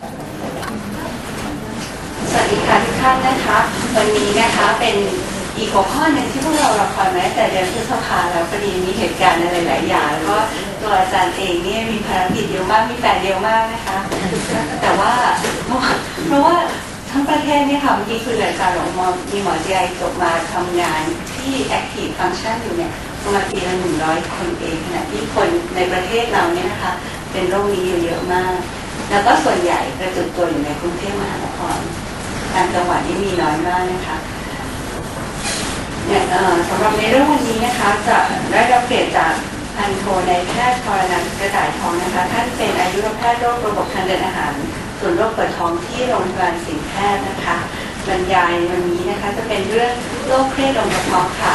สวัสดีค่ะทุกท่านนะคะ วันนี้นะคะเป็นอีกหัวข้อหนึ่งที่พวกเรารอคอยมาตั้งแต่เดือนพฤษภาแล้วพอดีมีเหตุการณ์อะไรหลายอย่างแล้วก็ตัวอาจารย์เองเนี่ยมีภารกิจเยอะมากมีแฟนเยอะมากนะคะ แต่ว่าเพราะว่าเพราะว่าทั้งประเทศเนี่ยค่ะเมื่อกี้คืออาจารย์บอกว่ามีหมอจีไอจบมาทำงานที่ Active Function อยู่เนี่ยประมาณปีละหนึ่งร้อยคนเองขณะที่คนในประเทศเราเนี่ยนะคะ เป็นโรคนี้อยู่เยอะมาก แล้วก็ส่วนใหญ่กระจุกตัวอยู่ในกรุงเทพมหานครต่างจังหวัดนี่มีน้อยมากนะคะเนี่ยสำหรับในเรื่องวันนี้นะคะ จะได้รับเกียรติจากพันโทในแพทย์พรนันกระต่ายทองนะคะ ท่านเป็นอายุรแพทย์โรคระบบทางเดินอาหารส่วนโรคเปิดท้องที่โรงพยาบาลสิงห์แพทย์นะคะบรรยายวันนี้นะคะ จะเป็นเรื่องโรคเครียดลงกระเพาะค่ะ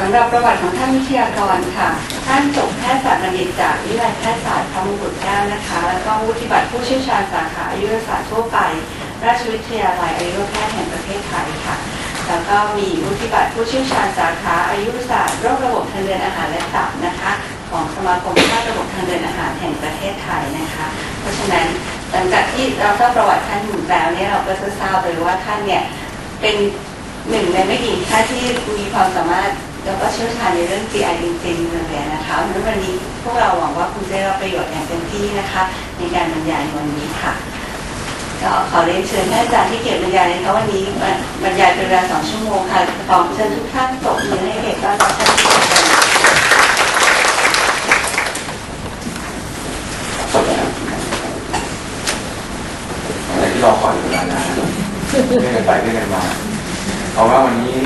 สำหรับประวัติของท่านวิทยากรค่ะ ท่านจบแพทยศาสตร์บัณฑิตจากวิทยาลัยแพทยศาสตร์พระมงกุฎเกล้านะคะ แล้วก็วุฒิบัตรผู้เชี่ยวชาญสาขาอายุรศาสตร์ทั่วไป ราชวิทยาลัยอายุรแพทย์แห่งประเทศไทยค่ะ แล้วก็มีวุฒิบัตรผู้เชี่ยวชาญสาขาอายุรศาสตร์โรคระบบทางเดินอาหารและตับนะคะ ของสมาคมแพทย์ระบบทางเดินอาหารแห่งประเทศไทยนะคะ เพราะฉะนั้นหลังจากที่เราทราบประวัติท่านอยู่แล้วเนี่ยเราก็จะทราบเลยว่าท่านเนี่ยเป็นหนึ่งในไม่กี่ท่านที่มีความสามารถ แล้วก็เชี่ยวชาญในเรื่อง GI จริงๆเลยนะคะเพราะฉะนั้นวันนี้พวกเราหวังว่าคุณจะได้รับประโยชน์อย่างเต็มที่นะคะ ในการบรรยายวันนี้ค่ะก็ขอเรียนเชิญท่านอาจารย์ที่เกียรติบรรยายนะคะวันนี้บรรยายเป็นเวลาสองชั่วโมงค่ะขอเชิญทุกท่านตบมือให้เกียรติต้อนรับท่านที่เกียรติบรอะไรที่ราคอยอยู่นานๆเรื่อยกันไปเรื่อยกันมาเพราว่าวันนี้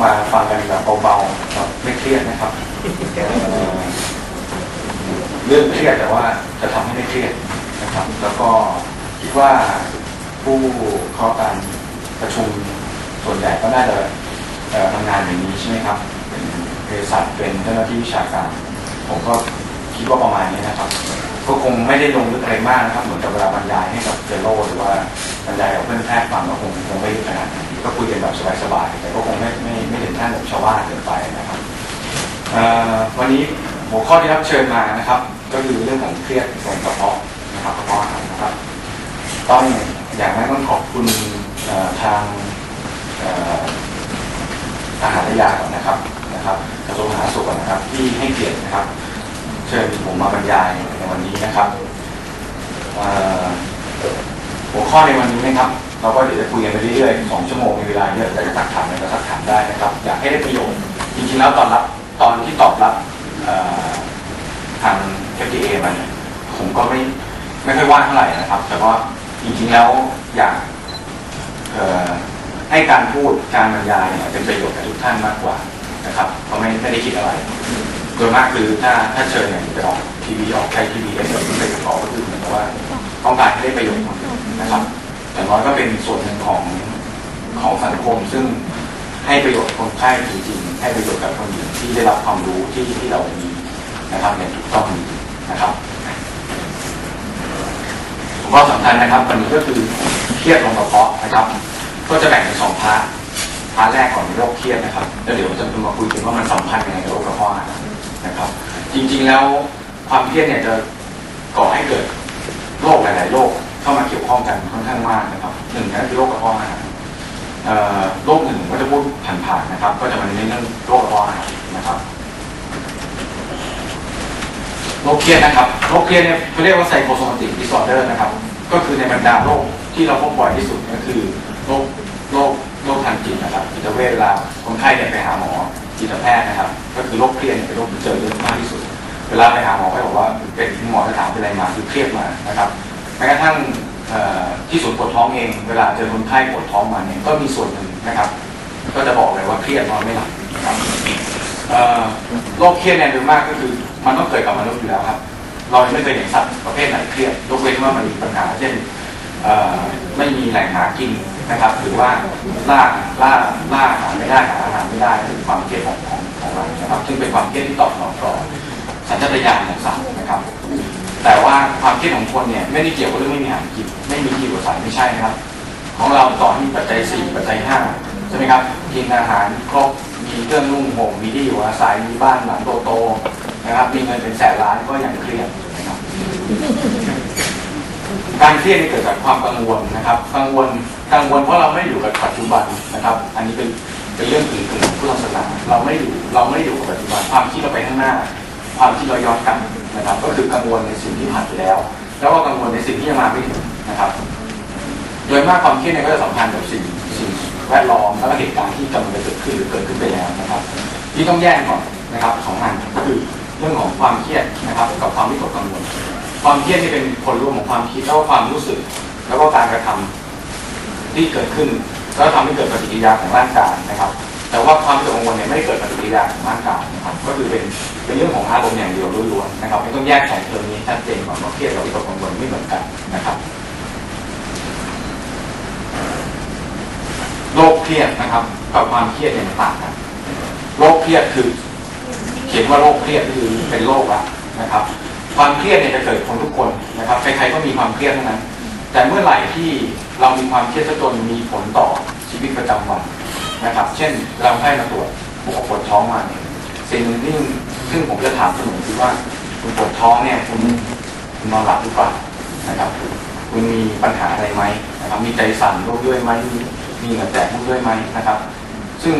มาฟังกันแบบเบาๆแบบไม่เครียดนะครับเรื่องเครียดแต่ว่าจะทำให้ไม่เครียดนะครับ แล้วก็คิดว่าผู้เข้าการประชุมส่วนใหญ่ก็น่าจะทำงานอย่างนี้ใช่ไหมครับเป็นเภสัชเป็นเจ้าหน้าที่วิชาการ ผมก็คิดว่าประมาณนี้นะครับ ก็คงไม่ได้ลงลึกอะไรมากนะครับ เหมือนกับเวลาบรรยายให้กับเจโรหรือว่าบรรยายกับเพื่อนแพทย์ฟังก็คงคงไม่ลึกขนาดนั้นก็คุยกันแบบสบายๆแต่ก็คง ไม่ไม่ไม่ถึงขั้นแบบชาวบ้านเกินไปนะครับวันนี้หัวข้อที่รับเชิญมานะครับ ก็คือเรื่องของเครียดตรงกระเพาะนะครับกระเพาะอาหารนะครับ ต้องอย่างแรกต้องขอบคุณทางอาหารและยาก่อนนะครับนะครับกระทรวงสาธารณสุขนะครับ ที่ให้เกียรตินะครับ เชิญผมมาบรรยายในวันนี้นะครับหัวข้อในวันนี้นะครับ เราก็เดี๋ยวจะคุยกันไปเรื่อยๆสองชั่วโมงมีเวลาเยอะแต่จะสักถามอะไรก็สักถามได้นะครับ อยากให้ได้ประโยชน์จริงๆแล้วตอนรับตอนที่ตอบรับเอ่อทาง FDA มาเนี่ยผมก็ไม่ไม่ค่อยว่างเท่าไหร่นะครับ แต่ว่าจริงๆแล้วอยากให้การพูดการบรรยายเนี่ยเป็นประโยชน์กับทุกท่านมากกว่านะครับเพราะไม่ไม่ได้คิดอะไรโดยมากคือถ้าถ้าเชิญเนี่ยจะออกทีวีออกใช้ทีวีเอสแบบไม่ได้ขอก็คือเหมือนกับว่าต้องการให้ได้ประโยชน์นะครับ แต่น้อยก็เป็นส่วนหนึ่งของของสังคม ซึ่งให้ประโยชน์คนไข้จริงๆให้ประโยชน์กับคนอื่นที่ได้รับความรู้ที่ที่เรามีนะครับอย่างถูกต้องนะครับผมว่าสำคัญนะครับวันนี้ก็คือเครียดลงกระเพาะนะครับ ก็จะแบ่งเป็นสองพาร์ทพาร์ทแรกก่อนโรคเครียดนะครับแล้วเดี๋ยวจะมาคุยกันว่ามันสัมพันธ์ยังไงกับโรคกระเพาะนะครับ จริงๆแล้วความเครียดเนี่ยจะก่อให้เกิดโรคหลายๆโรค เข้ามาเกี่ยวข้องกันค่อนข้างมากนะครับหนึ่งนั่นคือโรคกระเพาะอาหารโรคหนึ่งก็จะพูดผ่านๆนะครับ ก็จะมาในเรื่องโรคกระเพาะอาหารนะครับโรคเครียดนะครับโรคเครียดเนี่ยเขาเรียกว่าไซโคโซมาติกดิสออเดอร์นะครับ ก็คือในบรรดาโรคที่เราพบบ่อยที่สุดก็คือโรคโรคโรคทางจิตนะครับจิตเวชเวลาคนไข้เนี่ยไปหาหมอจิตแพทย์นะครับ ก็คือโรคเครียดเป็นโรคที่เจอเยอะมากที่สุด เวลาไปหาหมอก็บอกว่าเป็นหมอจะถามเป็นอะไรมาคือเครียดมานะครับ ม้กระทั่งที่ศูนย์ปวดท้องเอง เวลาเจอคนไข้ปวดท้องมาเนี่ยก็มีส่วนหนึ่งนะครับ ก็จะบอกเลยว่าเครียดนอนไม่หลับนะครับโรคเครียดเนี่ยโดยมากก็คือมันต้องเกิดกับมนุษย์อยู่แล้วครับ เราไม่เคยเห็นสัตว์ประเภทไหนเครียดยกเว้นว่ามันมีปัญหาเช่นไม่มีแหล่งหากินนะครับ หรือว่าล่าล่าล่าอาหารไม่ได้หาอาหารไม่ได้คือความเครียดของของของเรานะครับซึ่งเป็นความเครียดที่ตอบสนองต่อสัญชาตญาณของสัตว์นะครับ แต่ว่าความครียดของคนเนี่ยไม่ได้เกี่ยวกับเรื่องไม่มีอาหารกินไม่มีที่อยู่อาศัยไม่ใช่นะครับ ของเราต่อให้มีปัจจัยสี่ปัจจัยห้าใช่ไหมครับกินอาหารครบมีเครื่องนุ่งห่มมีที่อยู่อาศัยมีบ้านหลังโตๆนะครับ มีเงินเป็นแสนล้านก็ยังเครียดนะครับ การเครียดนี่เกิดจากความกังวลนะครับ กังวลกังวลเพราะเราไม่อยู่กับปัจจุบันนะครับ อันนี้เป็นเป็นเรื่องอื่นๆของผู้ศาสนาเราไม่อยู่เราไม่อยู่กับปัจจุบันความคิดเราไปข้างหน้า ความคิดเราย้อนกลับ นะครับ ก็คือกังวลในสิ่งที่ผ่านไปแล้ว แล้วก็กังวลในสิ่งที่ยังมาไม่ถึงนะครับ โดยมากความเครียดเนี่ยก็จะสัมพันธ์กับสิ่งสิ่งแวดล้อมแล้วก็เหตุการณ์ที่กำลังจะเกิดขึ้นหรือเกิดขึ้นไปแล้วนะครับที่ต้องแยกก่อนนะครับสองอันก็คือเรื่องของความเครียดนะครับ กับความวิตกกังวล ความเครียดนี่เป็นผลรวมของความคิดแล้วก็ความรู้สึก แล้วก็การกระทำที่เกิดขึ้นแล้วทำให้เกิดปฏิกิริยาของร่างกายนะครับ แต่ว่าความวิตกกังวลเนี่ยไม่ได้เกิดปฏิกิริยาของร่างกายนะครับก็คือเป็นเป็นเรื่องของอารมณ์อย่างเดียวล้วนๆนะครับไม่ต้องแยกสองเทอมนี้ชัดเจนก่อนว่าเครียดกับวิตกกังวลไม่เหมือนกันนะครับโรคเครียดนะครับ กับความเครียดเนี่ยมันต่างกันโรคเครียดคือ เขียนว่าโรคเครียดคือเป็นโรคละนะครับ ความเครียดเนี่ยจะเกิดคนทุกคนนะครับใครๆก็มีความเครียดทั้งนั้น แต่เมื่อไหร่ที่เรามีความเครียดจนมีผลต่อชีวิตประจำวัน นะครับ เช่นเราให้มาตรวจผมปวดท้องมาเนี่ยสิ่งหนึ่งที่ซึ่งผมจะถามเสมอคือว่า คุณปวดท้องเนี่ยคุณคุณนอนหลับหรือเปล่านะครับ คุณมีปัญหาอะไรไหมนะครับ มีใจสั่นร่วมด้วยไหมมีมีเหงื่อแตกร่วมด้วยไหมนะครับ ซึ่ง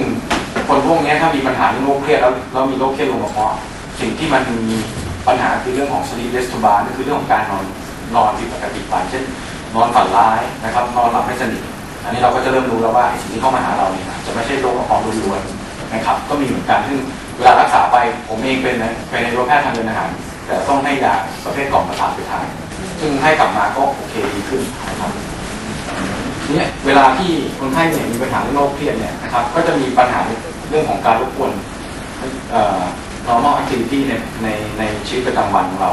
คนพวกนี้ถ้ามีปัญหาเรื่องโรคเครียดแล้วแล้วมีโรคเครียดลงกระเพาะสิ่งที่มันมีปัญหาคือเรื่องของ sleep disturbance ก็คือเรื่องของการนอนนอนผิดปกติไปเช่นนอนฝันร้ายนะครับ นอนหลับไม่สนิท อันนี้เราก็จะเริ่มรู้แล้วว่าสิ่งที่เข้ามาหาเราเนี่ยจะไม่ใช่โรคกระเพาะล้วนๆนะครับ ก็มีเหมือนกันซึ่งเวลารักษาไปผมเองเป็นนะเป็นในโรคแพทย์ทางเดินอาหาร แต่ต้องให้ยาประเภทกล่องประสาทไปทานซึ่งให้กลับมาก็โอเคดีขึ้นนะครับเนี่ยเวลาที่คนไข้เนี่ยมีปัญหาเรื่องโรคเครียดเนี่ยนะครับก็จะมีปัญหาเรื่องของการรบกวนเอ่อ normal activity ในในในชีวิตประจำวันของเรา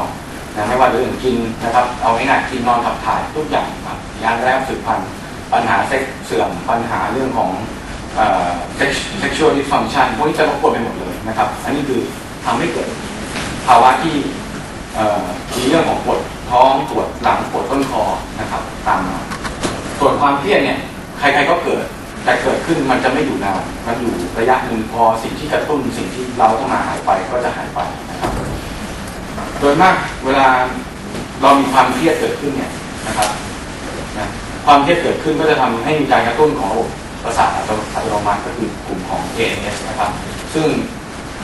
นะไม่ว่าเรื่องกินนะครับ เอาง่ายๆกินนอนขับถ่ายทุกอย่างครับยานแรกสืบพันธุ์ ปัญหาเซ็กเสื่อมปัญหาเรื่องของเอ่อ sex- sexual dysfunction พวกนี้จะรบกวนไปหมดเลยนะครับ อันนี้คือทำให้เกิดภาวะที่มีเรื่องของปวดท้องปวดหลังปวดต้นคอนะครับ ตามมาส่วนความเครียดเนี่ยใครๆก็เกิดแต่เกิดขึ้นมันจะไม่อยู่นานมันอยู่ระยะหนึ่งพอสิ่งที่กระตุ้นสิ่งที่เราต้องมาหายไปก็จะหายไปนะครับ โดยมากเวลาเรามีความเครียดเกิดขึ้นเนี่ยนะครับ ความเครียดเกิดขึ้นก็จะทำให้มีการกระตุ้นของระบบประสาทอัตโนมัติก็คือกลุ่มของ ANS นะครับ ซึ่ง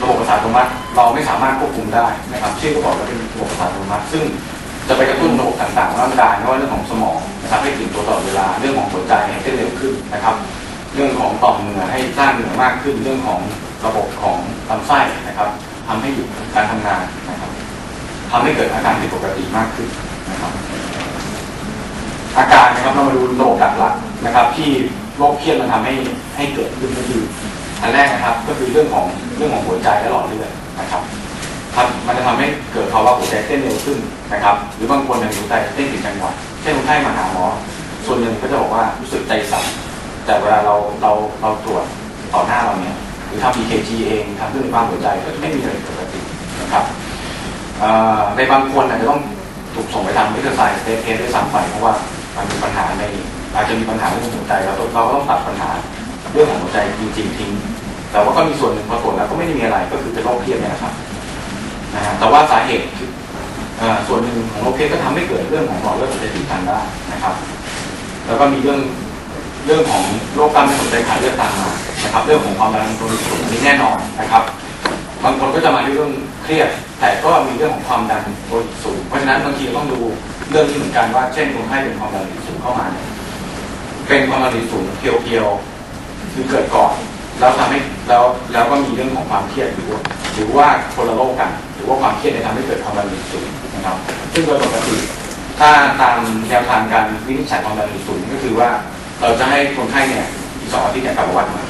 ระบบประสาทอัตโนมัติเราไม่สามารถควบคุมได้นะครับชื่อก็บอกว่าเป็นระบบประสาทอัตโนมัติ ซึ่งจะไปกระตุ้นระบบต่างๆของร่างกายไม่ว่าเรื่องของสมองนะครับให้ตื่นตัวตลอดเวลาเรื่องของหัวใจให้เต้นเร็วขึ้นนะครับ เรื่องของต่อมเหงื่อให้สร้างเหงื่อมากขึ้น เรื่องของระบบของลำไส้นะครับทำให้หยุดการทำงานนะครับทำให้เกิดอาการผิดปกติมากขึ้นนะครับ อาการนะครับเรามาดูโระบบหลักๆนะครับ ที่โรคเครียดมันทำให้ให้เกิดขึ้นก็คืออันแรกนะครับก็คือเรื่องของเรื่องของหัวใจและหลอดเลือดนะครับทำมันจะทำให้เกิดภาวะหัวใจเต้นเร็วขึ้นนะครับ หรือบางคนเนี่ยหัวใจเต้นผิดจังหวะเช่นคนไข้มาหาหมอส่วนหนึ่งก็จะบอกว่ารู้สึกใจสั่นแต่เวลาเราเราเราตรวจต่อหน้าเราเนี่ยหรือทำ EKG เองทำเครื่องปั๊มหัวใจก็ไม่มีอะไรผิดปกตินะครับในบางคนอาจจะต้องถูกส่งไปทำวิทยาศาสตร์เทสเทสด้วยซ้ำไปเพราะว่า มันมีปัญหาในอาจจะมีปัญหาเรื่องหัวใจเราเราก็ต้องตัดปัญหาเรื่องของหัวใจจริงๆทิ้งแต่ว่าก็มีส่วนหนึ่งพอตรวแล้วก็ไม่ได้มีอะไรก็คือเป็นโรคเครียดนี่ยนะครับนะฮะแต่ว่าสาเหตุส่วนหนึ่งของโรคเครียดก็ทำให้เกิดเรื่องของหลอดเลือดหัวใจตีบตันได้นะครับ แล้วก็มีเรื่องเรื่องของโรคกล้ามเนื้อหัวใจขาดเลือดตามมานะครับ เรื่องของความดันโลหิตสูงนนี้แน่นอนนะครับ บางคนก็จะมาด้วยเรื่องเครียด แต่ก็มีเรื่องของความดันโลหิตสูงเพราะฉะนั้นบางทีต้องดู เรื่องนี้เหมือนกันว่า เช่นคนไข้เป็นความดันสูงเข้ามาเนี่ยเป็นความดันสูงเพียวๆคือเกิดก่อนแล้วทำให้แล้วแล้วก็มีเรื่องของความเครียดหรือว่หรือว่าคนละโรคกัน หรือว่าความเครียดทำให้เกิดความดันสูงนะครับซึ่งโดยปกติถ้าตามแนวทางการวินิจฉัยความดันสูงก็คือว่า เราจะให้คนไข้เนี่ยสองอาทิตย์กลับมาวัดใหม่